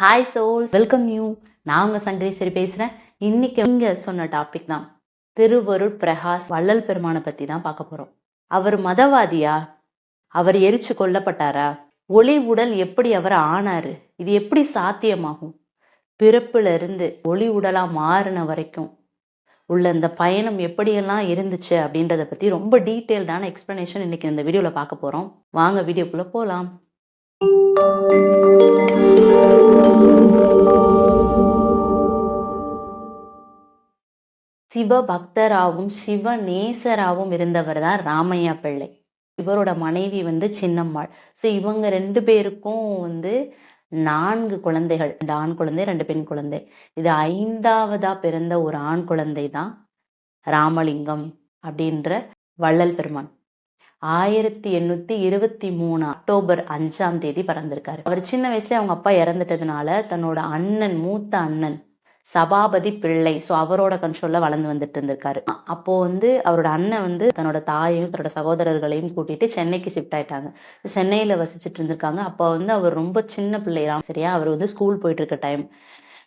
Hi souls welcome you நான் உங்க சங்கரேஸ்வரி பேசுறேன். இன்னைக்கு இங்க சொன்ன டாபிக் தான். திருவருட் பிரகாஷ் வள்ளல் பெருமானை பத்தி தான் பார்க்க போறோம். அவர் மதவாதியா? அவர் எரிச்சு கொல்லப்பட்டாரா? ஒளி உடல் எப்படி அவர் ஆனாரு? இது எப்படி சாத்தியமாகும்? பிறப்புல இருந்து ஒளி உடலா மாறின வரைக்கும் உள்ள இந்த பயணம் எப்படியெல்லாம் இருந்துச்சு அப்படின்றத பத்தி ரொம்ப டீட்டெயில்டான எக்ஸ்பிளனேஷன் இன்னைக்கு இந்த வீடியோல பார்க்க போறோம். வாங்க வீடியோக்குள்ள போலாம். சிவபக்தராகவும் சிவ நேசராகவும் இருந்தவர் தான் ராமையா பிள்ளை. இவரோட மனைவி வந்து சின்னம்மாள். ஸோ இவங்க ரெண்டு பேருக்கும் வந்து நான்கு குழந்தைகள். ரெண்டு ஆண் குழந்தை ரெண்டு பெண் குழந்தை. இது ஐந்தாவதா பிறந்த ஒரு ஆண் குழந்தை தான் ராமலிங்கம் அப்படின்ற வள்ளல் பெருமான். ஆயிரத்தி எண்ணூத்தி இருபத்தி மூணு அக்டோபர் அஞ்சாம் தேதி பிறந்திருக்காரு. அவர் சின்ன வயசுல அவங்க அப்பா இறந்துட்டதுனால தன்னோட அண்ணன் மூத்த அண்ணன் சபாபதி பிள்ளை. ஸோ அவரோட கண்ட்ரோலில் வளர்ந்து வந்துட்டு இருந்திருக்காரு. அப்போது அப்போ வந்து அவரோட அண்ணன் வந்து தன்னோட தாயையும் தன்னோட சகோதரர்களையும் கூட்டிட்டு சென்னைக்கு ஷிஃப்ட் ஆயிட்டாங்க. சென்னையில் வசிச்சுட்டு இருந்திருக்காங்க. அப்போ வந்து அவர் ரொம்ப சின்ன பிள்ளைராம் சரியா? அவர் வந்து ஸ்கூல் போயிட்டு இருக்க டைம்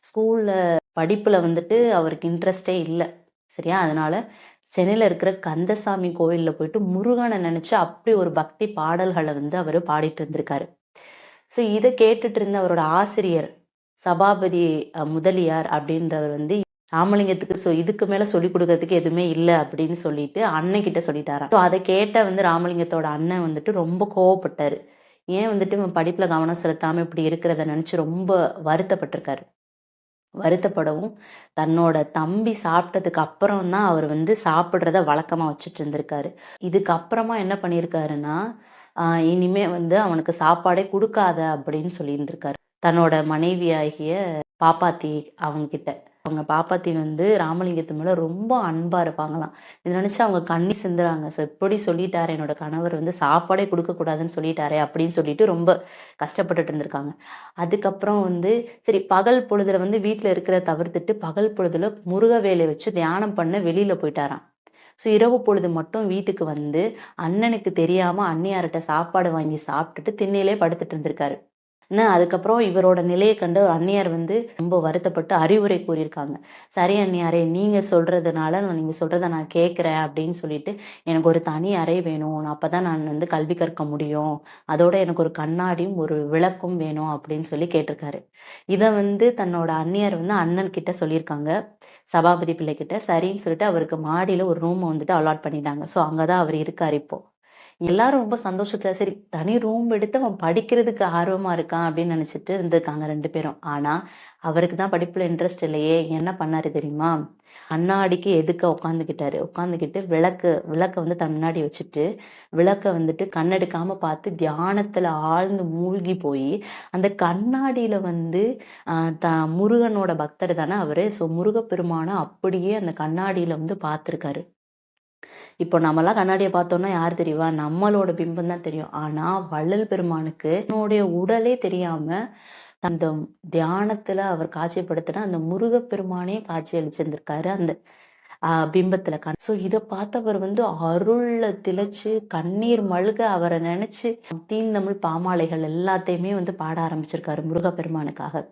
ஸ்கூலில் படிப்பில் வந்துட்டு அவருக்கு இன்ட்ரெஸ்டே இல்லை சரியா? அதனால சென்னையில் இருக்கிற கந்தசாமி கோயிலில் போயிட்டு முருகனை நினச்சி அப்படி ஒரு பக்தி பாடல்களை வந்து அவர் பாடிட்டு இருந்திருக்காரு. ஸோ இதை கேட்டுட்டு இருந்த அவரோட ஆசிரியர் சபாபதி முதலியார் அப்படின்றவர் வந்து ராமலிங்கத்துக்கு ஸோ இதுக்கு மேலே சொல்லி கொடுக்கறதுக்கு எதுவுமே இல்லை அப்படின்னு சொல்லிட்டு அண்ணன் கிட்ட சொல்லிட்டாராம். ஸோ அதை கேட்ட வந்து ராமலிங்கத்தோட அண்ணன் வந்துட்டு ரொம்ப கோவப்பட்டார். ஏன் வந்துட்டு இவன் படிப்பில் கவனம் செலுத்தாமல் இப்படி இருக்கிறத நினச்சி ரொம்ப வருத்தப்பட்டிருக்காரு. வருத்தப்படவும் தன்னோட தம்பி சாப்பிட்டதுக்கு அப்புறம் தான் அவர் வந்து சாப்பிட்றத வழக்கமாக வச்சுட்டு இருந்திருக்காரு. இதுக்கப்புறமா என்ன பண்ணியிருக்காருன்னா இனிமே வந்து அவனுக்கு சாப்பாடே கொடுக்காத அப்படின்னு சொல்லியிருந்திருக்காரு. தன்னோட மனைவியாகிய பாப்பாத்தி அவங்கக்கிட்ட அவங்க பாப்பாத்தி வந்து ராமலிங்கத்து மேல ரொம்ப அன்பா இருப்பாங்களாம். இதை நினைச்சு அவங்க கண்ணி சிந்துறாங்க. ஸோ இப்படி சொல்லிட்டாரு என்னோட கணவர் வந்து சாப்பாடே கொடுக்க கூடாதுன்னு சொல்லிட்டாரே அப்படின்னு சொல்லிட்டு ரொம்ப கஷ்டப்பட்டுட்டு இருந்திருக்காங்க. அதுக்கப்புறம் வந்து சரி பகல் பொழுதுல வந்து வீட்டில் இருக்கிற தவிர்த்துட்டு பகல் பொழுதுல முருக வேலை வச்சு தியானம் பண்ண வெளியில போயிட்டாராம். ஸோ இரவு பொழுது மட்டும் வீட்டுக்கு வந்து அண்ணனுக்கு தெரியாம அண்ணியார்கிட்ட சாப்பாடு வாங்கி சாப்பிட்டுட்டு திண்ணையிலே படுத்துட்டு இருந்திருக்காரு. என்ன? அதுக்கப்புறம் இவரோட நிலையை கண்டு அன்னியார் வந்து ரொம்ப வருத்தப்பட்டு அறிவுரை கூறியிருக்காங்க. சரி அந்நியாரே நீங்க சொல்றதுனால நான் நீங்க சொல்றத நான் கேட்குறேன் அப்படின்னு சொல்லிட்டு எனக்கு ஒரு தனி அறை வேணும். நான் அப்பதான் நான் வந்து கல்வி கற்க முடியும். அதோட எனக்கு ஒரு கண்ணாடியும் ஒரு விளக்கும் வேணும் அப்படின்னு சொல்லி கேட்டிருக்காரு. இதை வந்து தன்னோட அன்னியார் வந்து அண்ணன் கிட்ட சொல்லியிருக்காங்க. சபாபதி பிள்ளை கிட்ட சரின்னு சொல்லிட்டு அவருக்கு மாடியில ஒரு ரூம் வந்துட்டு அலாட் பண்ணிட்டாங்க. ஸோ அங்கதான் அவர் இருக்கார் இப்போ. எல்லாரும் ரொம்ப சந்தோஷத்துல சரி தனி ரூம் எடுத்து அவன் படிக்கிறதுக்கு ஆர்வமா இருக்கான் அப்படின்னு நினைச்சிட்டு இருந்திருக்காங்க ரெண்டு பேரும். ஆனா அவருக்கு தான் படிப்புல இன்ட்ரெஸ்ட் இல்லையே என்ன பண்ணாரு தெரியுமா? அண்ணாடிக்கு எதுக்க உட்காந்துக்கிட்டாரு உட்காந்துக்கிட்டு விளக்கு விளக்க வந்து தன்னாடி வச்சுட்டு விளக்க வந்துட்டு கண்ணெடுக்காம பார்த்து தியானத்துல ஆழ்ந்து மூழ்கி போய் அந்த கண்ணாடியில வந்து த முருகனோட பக்தர் தானே அவரு? ஸோ முருகப்பெருமானை அப்படியே அந்த கண்ணாடியில வந்து பார்த்துருக்காரு. இப்போ நம்மலாம் கண்ணாடியை பார்த்தோம்னா யார் தெரியுவா நம்மளோட பிம்பம் தான் தெரியும். ஆனா வள்ளல் பெருமானுக்கு என்னுடைய உடலே தெரியாம அந்த தியானத்துல அவர் காட்சிப்படுத்தின அந்த முருகப்பெருமானே காட்சி அளிச்சிருந்திருக்காரு. அந்த பிம்பத்துல கண். ஸோ இதை பார்த்தவர் வந்து அருள்ல திளைச்சு கண்ணீர் மழுக அவரை நினைச்சு தீந்தமிழ் பாமாலைகள் எல்லாத்தையுமே வந்து பாட ஆரம்பிச்சிருக்காரு முருகப்பெருமானுக்காக.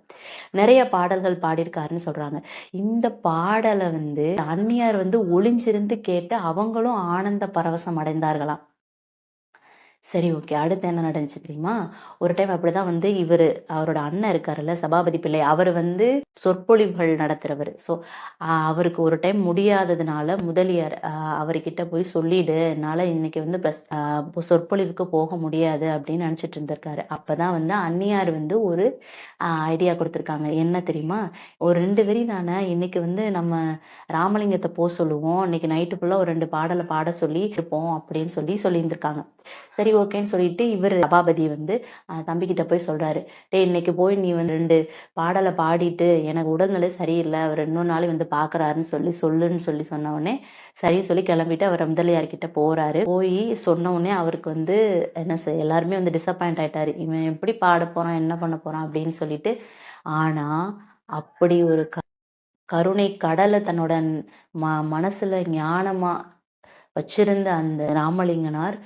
நிறைய பாடல்கள் பாடியிருக்காருன்னு சொல்றாங்க. இந்த பாடலை வந்து அந்நியார் வந்து ஒளிஞ்சிருந்து கேட்டு அவங்களும் ஆனந்த பரவசம் அடைந்தார்களாம். சரி ஓகே. அடுத்து என்ன நடந்துச்சு தெரியுமா? ஒரு டைம் அப்படிதான் வந்து இவர் அவரோட அண்ணன் இருக்காருல்ல சபாபதி பிள்ளை அவர் வந்து சொற்பொழிவுகள் நடத்துறவர். ஸோ அவருக்கு ஒரு டைம் முடியாததுனால முதலியார் ஆஹ் அவர்கிட்ட போய் சொல்லிடு என்னால இன்னைக்கு வந்து பிரஸ் ஆஹ் சொற்பொழிவுக்கு போக முடியாது அப்படின்னு நினைச்சிட்டு இருந்திருக்காரு. அப்பதான் வந்து அன்னியார் வந்து ஒரு ஐடியா கொடுத்துருக்காங்க. என்ன தெரியுமா? ஒரு ரெண்டு வரி தானே இன்னைக்கு வந்து நம்ம ராமலிங்கத்தை போக சொல்லுவோம். இன்னைக்கு நைட்டு ஃபுல்லாக ஒரு ரெண்டு பாடலை பாட சொல்லி இருப்போம் அப்படின்னு சொல்லி சொல்லியிருந்திருக்காங்க. சரி ஓகேன்னு சொல்லிட்டு இவர் சபாபதி வந்து தம்பிக்கிட்ட போய் சொல்றாரு. டேய் இன்னைக்கு போய் நீ வந்து ரெண்டு பாடலை பாடிட்டு எனக்கு உடல்நிலை சரியில்லை அவர் இன்னொரு நாள் வந்து பாக்குறாருன்னு சொல்லி சொல்லுன்னு சொல்லி சொன்ன உடனே சரின்னு சொல்லி கிளம்பிட்டு அவர் முதலியார் கிட்ட போறாரு. போய் சொன்ன உடனே அவருக்கு வந்து என்ன எல்லாருமே வந்து டிசப்பாயிண்ட் ஆயிட்டாரு. இவன் எப்படி பாட போறான் என்ன பண்ண போறான் அப்படின்னு சொல்லிட்டு ஆனா அப்படி ஒரு க- கருணை கடலை தன்னோட ம மனசுல ஞானமா வச்சிருந்த அந்த ராமலிங்கனார்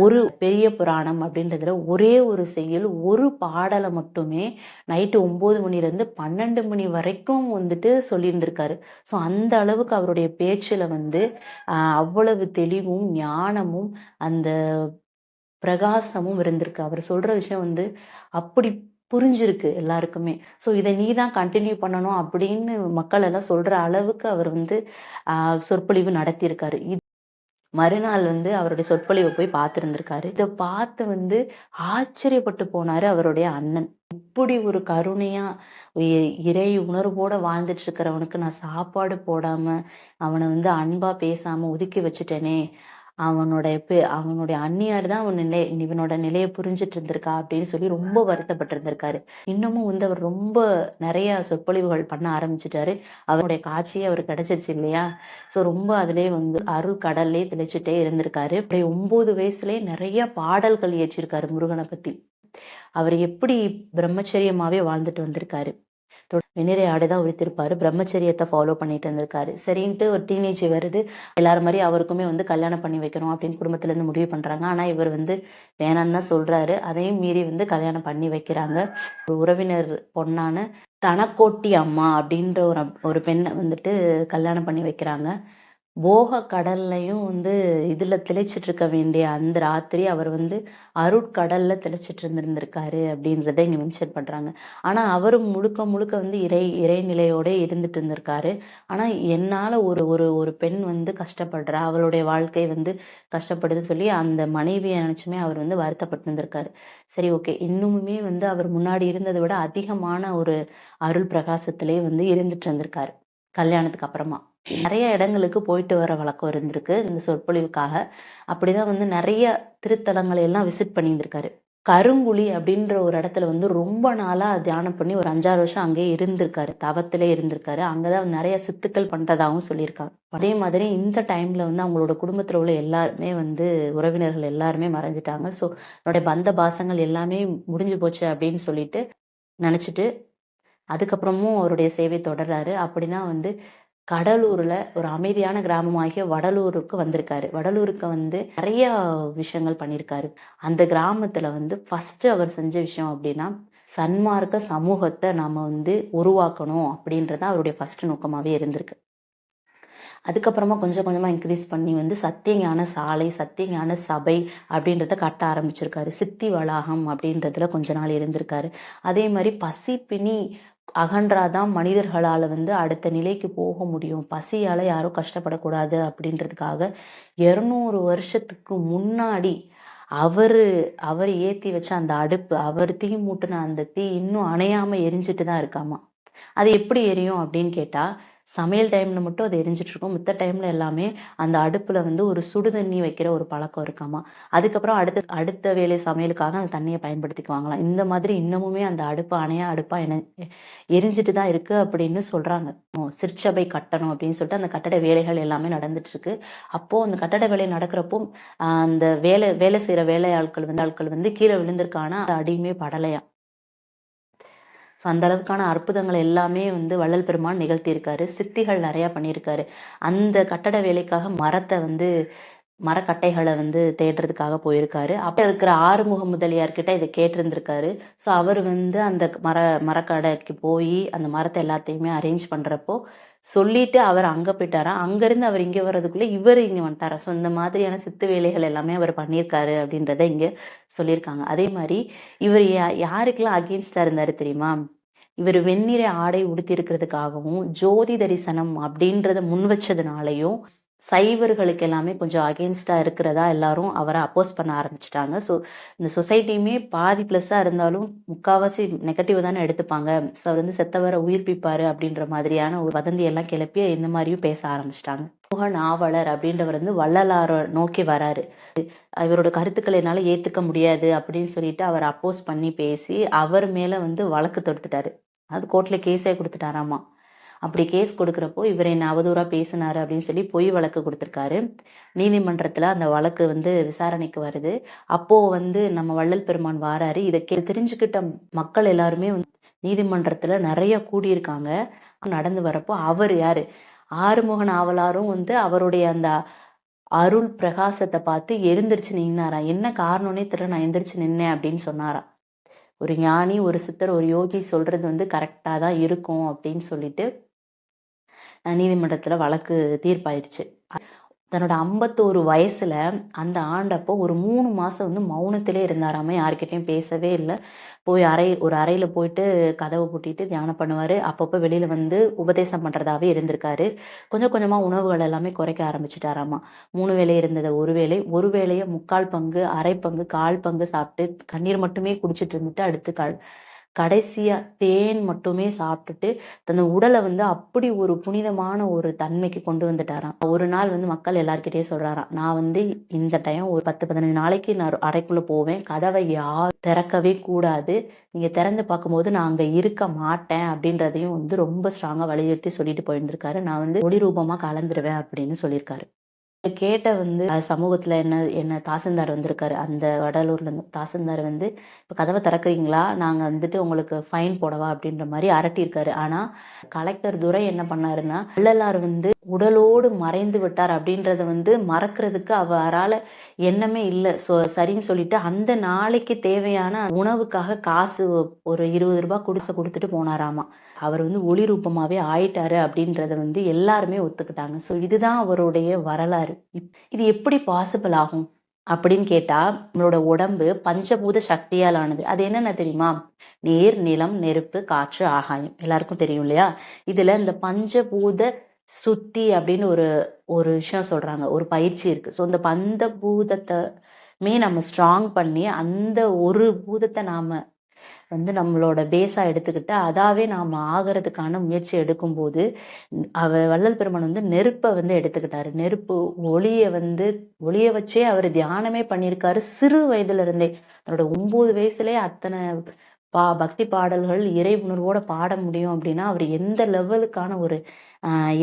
ஒரு பெரிய புராணம் அப்படின்றதுல ஒரே ஒரு செய்யுள் ஒரு பாடலை மட்டுமே நைட்டு ஒம்பது மணிலேருந்து பன்னெண்டு மணி வரைக்கும் வந்துட்டு சொல்லியிருந்திருக்காரு. ஸோ அந்த அளவுக்கு அவருடைய பேச்சில் வந்து அவ்வளவு தெளிவும் ஞானமும் அந்த பிரகாசமும் இருந்திருக்கு. அவர் சொல்ற விஷயம் வந்து அப்படி புரிஞ்சிருக்கு எல்லாருக்குமே. ஸோ இதை நீ தான் கண்டினியூ பண்ணணும் அப்படின்னு மக்கள் எல்லாம் சொல்ற அளவுக்கு அவர் வந்து சொற்பொழிவு நடத்தியிருக்காரு. இது மறுநாள் வந்து அவருடைய சொற்பொழிவை போய் பார்த்துருந்துருக்காரு. இதை பார்த்து வந்து ஆச்சரியப்பட்டு போனாரு அவருடைய அண்ணன். இப்படி ஒரு கருணையா இறை உணர்வோட வாழ்ந்துட்டு இருக்கிறவனுக்கு நான் சாப்பாடு போடாம அவனை வந்து அன்பா பேசாம ஒதுக்கி வச்சுட்டேனே அவனுடைய பெ அவனுடைய அந்நியார் தான் அவன் நிலை இவனோட நிலையை புரிஞ்சிட்டு இருந்திருக்கா அப்படின்னு சொல்லி ரொம்ப வருத்தப்பட்டு இருந்திருக்காரு. இன்னமும் வந்து அவர் ரொம்ப நிறைய சொற்பொழிவுகள் பண்ண ஆரம்பிச்சிட்டாரு. அவருடைய காட்சியே அவர் கிடைச்சிருச்சு இல்லையா? ஸோ ரொம்ப அதிலே வந்து அருள் கடல்லே தெளிச்சுட்டே இருந்திருக்காரு. அப்படியே ஒன்பது வயசுலயே நிறைய பாடல்கள் இயற்றிருக்காரு முருகனை பத்தி. அவர் எப்படி பிரம்மச்சரியமாவே வாழ்ந்துட்டு வந்திருக்காரு. வெண்ணிறை ஆடை தான் உரித்திருப்பார் பிரம்மச்சரியத்தை ஃபாலோ பண்ணிட்டு இருந்திருக்காரு. சரின்ட்டு ஒரு டீனேஜ் வருது. எல்லாரும் மாதிரி அவருக்குமே வந்து கல்யாணம் பண்ணி வைக்கணும் அப்படின்னு குடும்பத்துலேருந்து முடிவு பண்ணுறாங்க ஆனால் இவர் வந்து வேணாம்னு தான் சொல்கிறாரு அதையும் மீறி வந்து கல்யாணம் பண்ணி வைக்கிறாங்க. ஒரு உறவினர் பொண்ணான தனக்கோட்டி அம்மா அப்படின்ற ஒரு ஒரு பெண்ணை வந்துட்டு கல்யாணம் பண்ணி வைக்கிறாங்க. போக கடல்லையும் வந்து இதில் திளைச்சிட்டு இருக்க வேண்டிய அந்த ராத்திரி அவர் வந்து அருட்கடலில் திளைச்சிட்டு இருந்திருந்திருக்காரு அப்படின்றத இங்க மென்ஷன் பண்ணுறாங்க ஆனால் அவரும் முழுக்க முழுக்க வந்து இறை இறைநிலையோட இருந்துட்டு இருந்திருக்காரு ஆனால் என்னால் ஒரு ஒரு ஒரு பெண் வந்து கஷ்டப்படுறா அவளுடைய வாழ்க்கை வந்து கஷ்டப்படுதுன்னு சொல்லி அந்த மனைவியை நினச்சுமே அவர் வந்து வருத்தப்பட்டு இருந்திருக்காரு சரி ஓகே. இன்னுமுமே வந்து அவர் முன்னாடி இருந்ததை விட அதிகமான ஒரு அருள் பிரகாசத்திலே வந்து இருந்துட்டு இருந்திருக்காரு கல்யாணத்துக்கு அப்புறமா. நிறைய இடங்களுக்கு போயிட்டு வர வழக்கம் இருந்திருக்கு. இந்த சொற்பொழிவுக்காக. அப்படிதான் வந்து நிறைய திருத்தலங்களை எல்லாம் விசிட் பண்ணியிருந்திருக்காரு. கருங்குழி அப்படின்ற ஒரு இடத்துல வந்து ரொம்ப நாளாக தியானம் பண்ணி ஒரு அஞ்சாறு வருஷம் அங்கேயே இருந்திருக்காரு. தவத்திலே இருந்திருக்காரு. அங்கதான் நிறைய சித்துக்கள் பண்ணுறதாகவும் சொல்லியிருக்காங்க. அதே மாதிரி இந்த டைமில் வந்து அவங்களோட குடும்பத்தில் உள்ள எல்லாருமே வந்து உறவினர்கள் எல்லாருமே மறைஞ்சிட்டாங்க. ஸோ என்னுடைய பந்த பாசங்கள் எல்லாமே முடிஞ்சு போச்சு அப்படின்னு சொல்லிட்டு நினச்சிட்டு அதுக்கப்புறமும் அவருடைய சேவை தொடர்றாரு. அப்படின்னா வந்து கடலூர்ல ஒரு அமைதியான கிராமமாகிய வடலூருக்கு வந்திருக்காரு. வடலூருக்கு வந்து நிறைய விஷயங்கள் பண்ணியிருக்காரு அந்த கிராமத்துல வந்து ஃபர்ஸ்ட் அவர் செஞ்ச விஷயம் அப்படின்னா சன்மார்க்க சமூகத்தை நாம வந்து உருவாக்கணும் அப்படின்றது அவருடைய ஃபர்ஸ்ட் நோக்கமாவே இருந்திருக்கு. அதுக்கப்புறமா கொஞ்சம் கொஞ்சமா இன்க்ரீஸ் பண்ணி வந்து சத்தியஞான சாலை சத்தியஞான சபை அப்படின்றத கட்ட ஆரம்பிச்சிருக்காரு. சித்தி வளாகம் அப்படின்றதுல கொஞ்ச நாள் இருந்திருக்காரு. அதே மாதிரி பசிப்பினி அகன்றாதான் மனிதர்களால் வந்து அடுத்த நிலைக்கு போக முடியும். பசியால் யாரும் கஷ்டப்படக்கூடாது அப்படின்றதுக்காக இரநூறு வருஷத்துக்கு முன்னாடி அவர் அவர் ஏற்றி வச்ச அந்த அடுப்பு அவர் தீ மூட்டின அந்த தீ இன்னும் அணையாமல் எரிஞ்சிட்டு தான் இருக்காமா? அது எப்படி எரியும் அப்படின்னு கேட்டால் சமையல் டைம்ல மட்டும் அது எரிஞ்சிட்டு இருக்கும் மித்த டைம்ல எல்லாமே அந்த அடுப்புல வந்து ஒரு சுடு தண்ணி வைக்கிற ஒரு பழக்கம் இருக்காமா? அதுக்கப்புறம் அடுத்த அடுத்த வேலை சமையலுக்காக அந்த தண்ணியை பயன்படுத்திக்குவாங்களாம். இந்த மாதிரி இன்னமுமே அந்த அடுப்பு அணையா அடுப்பா என எரிஞ்சிட்டு தான் இருக்கு அப்படின்னு சொல்றாங்க. ஓ, சிற்சபை கட்டணம் அப்படின்னு சொல்லிட்டு அந்த கட்டட வேலைகள் எல்லாமே நடந்துட்டு இருக்கு அப்போ அந்த கட்டட வேலை நடக்கிறப்போ அந்த வேலை வேலை செய்யற வேலையாட்கள் வந்து ஆட்கள் வந்து கீழே விழுந்திருக்கான அடியுமே படலையாம். ஸோ அந்த அளவுக்கான அற்புதங்கள் எல்லாமே வந்து வள்ளல் பெருமான் நிகழ்த்தியிருக்காரு. சித்திகள் நிறையா பண்ணியிருக்காரு. அந்த கட்டட வேலைக்காக மரத்தை வந்து மரக்கட்டைகளை வந்து தேடுறதுக்காக போயிருக்காரு. அப்போ இருக்கிற ஆறுமுக முதலியார்கிட்ட இதை கேட்டிருந்திருக்காரு. ஸோ அவர் வந்து அந்த மர மரக்கடைக்கு போய் அந்த மரத்தை எல்லாத்தையுமே அரேஞ்ச் பண்ணுறப்போ சொல்லிட்டு அவர் அங்க போயிட்டாராம் அங்கிருந்து அவர் இங்க வர்றதுக்குள்ள இவர் இங்க வந்துட்டாரா? ஸோ இந்த மாதிரியான சித்து வேலைகள் எல்லாமே அவர் பண்ணியிருக்காரு அப்படின்றத இங்க சொல்லியிருக்காங்க. அதே மாதிரி இவர் யா- யாருக்கெல்லாம் அகேன்ஸ்டா இருந்தாரு தெரியுமா? இவர் வெண்ணிற ஆடை உடுத்தி இருக்கிறதுக்காகவும் ஜோதி தரிசனம் அப்படின்றத முன் வச்சதுனாலையும் சைவர்களுக்கு எல்லாமே கொஞ்சம் அகேன்ஸ்டா இருக்கிறதா எல்லாரும் அவரை அப்போஸ் பண்ண ஆரம்பிச்சிட்டாங்க. ஸோ இந்த சொசைட்டியுமே பாதி ப்ளஸ்ஸாக இருந்தாலும் முக்காவாசி நெகட்டிவ் தானே எடுத்துப்பாங்க. ஸோ அவர் வந்து செத்தவரை உயிர்ப்பிப்பாரு அப்படின்ற மாதிரியான ஒரு வதந்தி எல்லாம் கிளப்பி இந்த மாதிரியும் பேச ஆரம்பிச்சிட்டாங்க. முக நாவலர் அப்படின்றவர் வந்து வள்ளலாரை நோக்கி வராரு. இவரோட கருத்துக்களை என்னால் ஏற்றுக்க முடியாது அப்படின்னு சொல்லிட்டு அவர் அப்போஸ் பண்ணி பேசி அவர் மேலே வந்து வழக்கு தொடுத்துட்டாரு. அது கோர்ட்டில் கேஸே கொடுத்துட்டாராமா? அப்படி கேஸ் கொடுக்குறப்போ இவர் என்னை அவதூறாக பேசினார் அப்படின்னு சொல்லி பொய் வழக்கு கொடுத்துருக்காரு. நீதிமன்றத்தில் அந்த வழக்கு வந்து விசாரணைக்கு வருது. அப்போது வந்து நம்ம வள்ளல் பெருமான் வாராரு. இதை கே தெரிஞ்சுக்கிட்ட மக்கள் எல்லாருமே வந்து நீதிமன்றத்தில் நிறைய கூடியிருக்காங்க. நடந்து வரப்போ அவர் யார்? ஆறுமுகன் ஆவலாரும் வந்து அவருடைய அந்த அருள் பிரகாசத்தை பார்த்து எழுந்திரிச்சு நின்னாராம். என்ன காரணம்னே தெரியல நான் எந்திரிச்சு நின்னேன் அப்படின்னு சொன்னாராம். ஒரு ஞானி, ஒரு சித்தர், ஒரு யோகி சொல்றது வந்து கரெக்டாக தான் இருக்கும் அப்படின்னு சொல்லிட்டு நீதிமன்றத்துல வழக்கு தீர்ப்பாயிருச்சு. தன்னோட 51 வயசுல அந்த ஆண்டப்போ ஒரு மூணு மாசம் வந்து மௌனத்திலே இருந்தாராம யார்கிட்டயும் பேசவே இல்லை போய் அறை ஒரு அறையில போயிட்டு கதவை பூட்டிட்டு தியானம் பண்ணுவாரு. அப்பப்போ வெளியில வந்து உபதேசம் பண்றதாவே இருந்திருக்காரு. கொஞ்சம் கொஞ்சமா உணவுகள் எல்லாமே குறைக்க ஆரம்பிச்சுட்டாராமா. 3 வேளை இருந்தத 1 வேளை, 1 வேளைய 3/4 பங்கு, அரை பங்கு, 1/4 பங்கு சாப்பிட்டு கண்ணீர் மட்டுமே குடிச்சிட்டு இருந்துட்டு அடுத்து க கடைசியா தேன் மட்டுமே சாப்பிட்டுட்டு தன் உடலை வந்து அப்படி ஒரு புனிதமான ஒரு தன்மைக்கு கொண்டு வந்துட்டாராம். ஒரு நாள் வந்து மக்கள் எல்லார்கிட்டயும் சொல்றாராம். நான் வந்து இந்த டைம் ஒரு 10, 15 நாளைக்கு நான் அடைக்குள்ளே போவேன். கதவை யார் திறக்கவே கூடாது. நீங்க திறந்து பார்க்கும்போது நான் அங்க இருக்க மாட்டேன் அப்படின்றதையும் வந்து ரொம்ப ஸ்ட்ராங்கா வலியுறுத்தி சொல்லிட்டு போயிருந்திருக்காரு. நான் வந்து ஒளி ரூபமா கலந்துருவேன் அப்படின்னு சொல்லியிருக்காரு. கேட்ட வந்து சமூகத்தில் சமூகத்துல என்ன என்ன தாசில்தார் வந்திருக்காரு. அந்த வடலூர்ல தாசில்தார் வந்து, "இப்ப கதவை திறக்கிறீங்களா? நாங்க வந்துட்டு உங்களுக்கு ஃபைன் போடவா?" அப்படின்ற மாதிரி அரட்டியிருக்காரு. ஆனா, கலெக்டர் துரை என்ன பண்ணாருன்னா, வள்ளலார் வந்து உடலோடு மறைந்து விட்டார் அப்படின்றத வந்து மறக்கிறதுக்கு அவரால் எண்ணமே இல்லை ஸோ சரின்னு சொல்லிட்டு அந்த நாளைக்கு தேவையான உணவுக்காக காசு ஒரு இருபது ரூபாய் குடிசை கொடுத்துட்டு போனாராமா. அவர் வந்து ஒளி ரூபமாகவே ஆயிட்டாரு அப்படின்றத வந்து எல்லாருமே ஒத்துக்கிட்டாங்க. ஸோ இதுதான் அவருடைய வரலாறு. இது எப்படி பாசிபிள் ஆகும்? அப்படின்னு கேட்டா, நம்மளோட உடம்பு பஞ்சபூத சக்தியால் ஆனது. அது என்னென்ன தெரியுமா? நீர், நிலம், நெருப்பு, காற்று, ஆகாயம். எல்லாருக்கும் தெரியும் இல்லையா? இதுல இந்த பஞ்சபூத சுத்தி அப்படின்னு ஒரு ஒரு விஷயம் சொல்றாங்க. ஒரு பயிற்சி இருக்கு. ஸோ இந்த பந்த பூதத்தை மே நம்ம ஸ்ட்ராங் பண்ணி அந்த ஒரு பூதத்தை நாம வந்து நம்மளோட பேஸா எடுத்துக்கிட்டு, அதாவே நாம ஆகறதுக்கான முயற்சி எடுக்கும்போது, அவர் வள்ளல் பெருமான் வந்து நெருப்பை வந்து எடுத்துக்கிட்டாரு. நெருப்பு ஒளியை வந்து ஒளிய வச்சே அவர் தியானமே பண்ணியிருக்காரு. சிறு வயதுலேருந்தே தன்னோட 9 வயசுலயே அத்தனை பா பக்தி பாடல்கள் இறை உணர்வோட பாட முடியும் அப்படின்னா, அவர் எந்த லெவலுக்கான ஒரு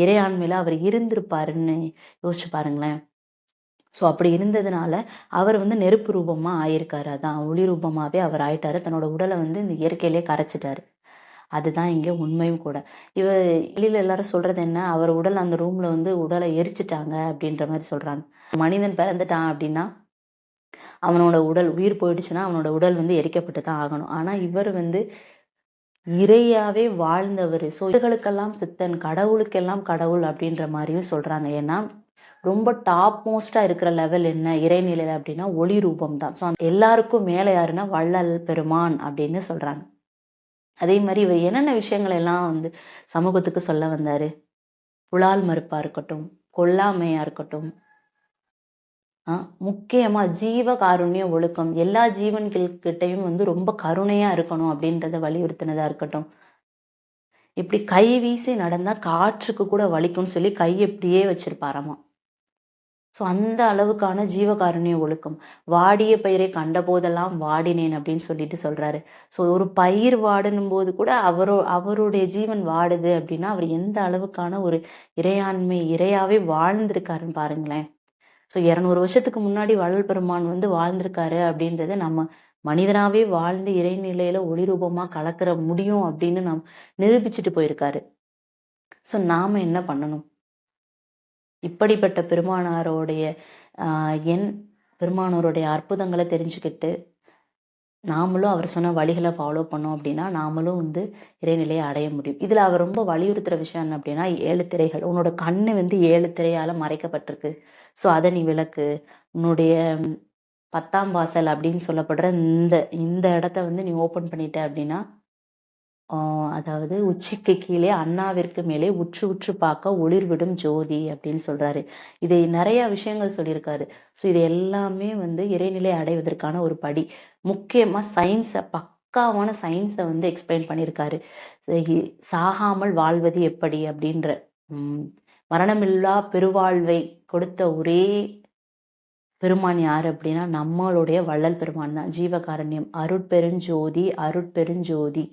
இறையாண்மையில் இறையாண்மையில அவர் இருந்திருப்பாருன்னு யோசிச்சு பாருங்களேன். ஸோ அப்படி இருந்ததுனால, அவர் வந்து நெருப்பு ரூபமாக ஆயிருக்காரு. அதான் ஒளி ரூபமாகவே அவர் ஆயிட்டாரு. தன்னோட உடலை வந்து இந்த இயற்கையிலேயே கரைச்சிட்டாரு அதுதான் இங்கே உண்மையும் கூட. இவ வெளியில எல்லாரும் சொல்றது என்ன? அவர் உடல் அந்த ரூம்ல வந்து உடலை எரிச்சிட்டாங்க அப்படின்ற மாதிரி சொல்றாங்க. மனிதன் பிறந்துட்டான் அப்படின்னா, அவனோட உடல் உயிர் போயிடுச்சுன்னா, அவனோட உடல் வந்து எரிக்கப்பட்டு தான் ஆகணும். ஆனா இவர் வந்து இறையாவே வாழ்ந்தவர் ஸோ இவர்களுக்கெல்லாம் பித்தன், கடவுளுக்கெல்லாம் கடவுள் அப்படின்ற மாதிரியும் சொல்றாங்க. ஏன்னா, ரொம்ப டாப் மோஸ்ட்டா இருக்கிற லெவல் என்ன இறைநிலையில அப்படின்னா, ஒளி ரூபம் தான். ஸோ எல்லாருக்கும் மேலே யாருன்னா, வள்ளல் பெருமான் அப்படின்னு சொல்றாங்க. அதே மாதிரி இவர் என்னென்ன விஷயங்கள் எல்லாம் வந்து சமூகத்துக்கு சொல்ல வந்தாரு? புலால் மறுப்பா இருக்கட்டும், கொல்லாமையா இருக்கட்டும். முக்கியமாக முக்கியமா ஜீவ காருண்ய ஒழுக்கம். எல்லா ஜீவன்கள்கிட்டையும் வந்து ரொம்ப கருணையா இருக்கணும் அப்படின்றத வலியுறுத்தினதா இருக்கட்டும். இப்படி கை வீசி நடந்தா காற்றுக்கு கூட வலிக்கும்னு சொல்லி கை இப்படியே வச்சிருப்பாராமா. ஸோ அந்த அளவுக்கான ஜீவகாருண்ய ஒழுக்கம். "வாடிய பயிரை கண்ட போதெல்லாம் வாடினேன்" அப்படின்னு சொல்லிட்டு சொல்றாரு. ஸோ ஒரு பயிர் வாடணும் போது கூட அவரோ அவருடைய ஜீவன் வாடுது அப்படின்னா, அவர் எந்த அளவுக்கான ஒரு இறையாண்மை இறையாவே வாழ்ந்திருக்காருன்னு பாருங்களேன். ஸோ 200 வருஷத்துக்கு முன்னாடி வள்ளல் பெருமான் வந்து வாழ்ந்திருக்காரு அப்படின்றத நம்ம மனிதனாவே வாழ்ந்து இறைநிலையில ஒளி ரூபமா கலக்கிற முடியும் அப்படின்னு நம் நிரூபிச்சுட்டு போயிருக்காரு. ஸோ நாம என்ன பண்ணணும்? இப்படிப்பட்ட பெருமானாரோடைய என் எண் அற்புதங்களை தெரிஞ்சுக்கிட்டு, நாமளும் அவர் சொன்ன வழிகளை ஃபாலோ பண்ணோம் அப்படின்னா, நாமளும் வந்து இறைநிலையை அடைய முடியும். இதில் அவர் ரொம்ப வலியுறுத்துகிற விஷயம் என்ன அப்படின்னா, ஏழு திரைகள். உன்னோட கண்ணு வந்து ஏழு திரையால் மறைக்கப்பட்டிருக்கு. ஸோ அதை நீ விளக்கு உன்னுடைய 10ஆம் வாசல் அப்படின்னு சொல்லப்படுற இந்த இந்த இடத்த வந்து நீ ஓப்பன் பண்ணிட்ட அப்படின்னா, அதாவது "உச்சிக்கு கீழே அண்ணாவிற்கு மேலே உற்று உற்று பார்க்க ஒளிர்விடும் ஜோதி" அப்படின்னு சொல்றாரு. இதை நிறைய விஷயங்கள் சொல்லியிருக்காரு. ஸோ இது எல்லாமே வந்து இறைநிலை அடைவதற்கான ஒரு படி. முக்கியமாக சயின்ஸை பக்காவான சயின்ஸை வந்து எக்ஸ்பிளைன் பண்ணியிருக்காரு. "சாகாமல் வாழ்வது எப்படி?" அப்படின்ற மரணமில்லா பெருவாழ்வை கொடுத்த ஒரே பெருமான் யார் அப்படின்னா, நம்மளுடைய வள்ளல் பெருமான் தான். ஜீவகாரண்யம் "அருட்பெருஞ்சோதி அருட்பெருஞ்சோதி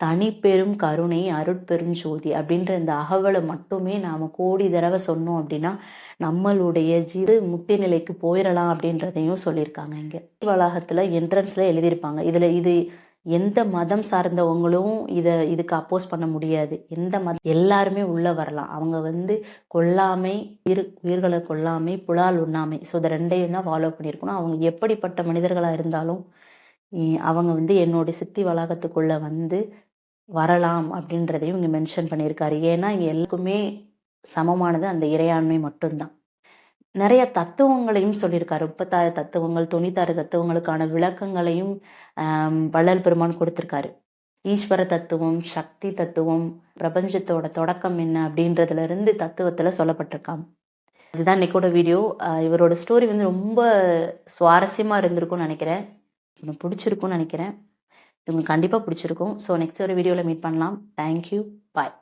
தனிப்பெரும் கருணை அருட்பெருஞ்சோதி" அப்படின்ற இந்த அகவலை மட்டுமே நாம கோடி தடவை சொன்னோம் அப்படின்னா, நம்மளுடைய ஜீவ முக்தி நிலைக்கு போயிடலாம் அப்படின்றதையும் சொல்லியிருக்காங்க இங்க. வளாகத்துல என்ட்ரன்ஸ்ல எழுதியிருப்பாங்க. இதுல இது எந்த மதம் சார்ந்தவங்களும் இதை இதுக்கு அப்போஸ் பண்ண முடியாது எந்த மதம் எல்லாருமே உள்ளே வரலாம் அவங்க வந்து கொல்லாமை உயிர் உயிர்களை கொல்லாமை புலால் உண்ணாமை ஸோ இதை ரெண்டையும் தான் ஃபாலோ பண்ணியிருக்கணும் அவங்க எப்படிப்பட்ட மனிதர்களாக இருந்தாலும் அவங்க வந்து என்னோட சித்தி வளாகத்துக்குள்ளே வந்து வரலாம் அப்படின்றதையும் இங்கே மென்ஷன் பண்ணியிருக்காரு. ஏன்னா இங்கே எல்லாருக்குமே சமமானது அந்த இறையாண்மை மட்டும்தான். நிறைய தத்துவங்களையும் சொல்லியிருக்காரு. முப்பத்தாறு தத்துவங்கள் தொண்ணூத்தாறு தத்துவங்களுக்கான விளக்கங்களையும் வள்ளல் பெருமான் கொடுத்துருக்காரு. ஈஸ்வர தத்துவம் சக்தி தத்துவம் பிரபஞ்சத்தோட தொடக்கம் என்ன அப்படின்றதுல இருந்து தத்துவத்தில் சொல்லப்பட்டிருக்காங்க இதுதான் இன்னைக்கோட வீடியோ இவரோட ஸ்டோரி வந்து ரொம்ப சுவாரஸ்யமாக இருந்திருக்கும்னு நினைக்கிறேன். எனக்கு பிடிச்சிருக்கும்னு நினைக்கிறேன். இது உங்களுக்கு கண்டிப்பாக பிடிச்சிருக்கும். ஸோ நெக்ஸ்ட் ஒரு வீடியோவில் மீட் பண்ணலாம். Thank you bye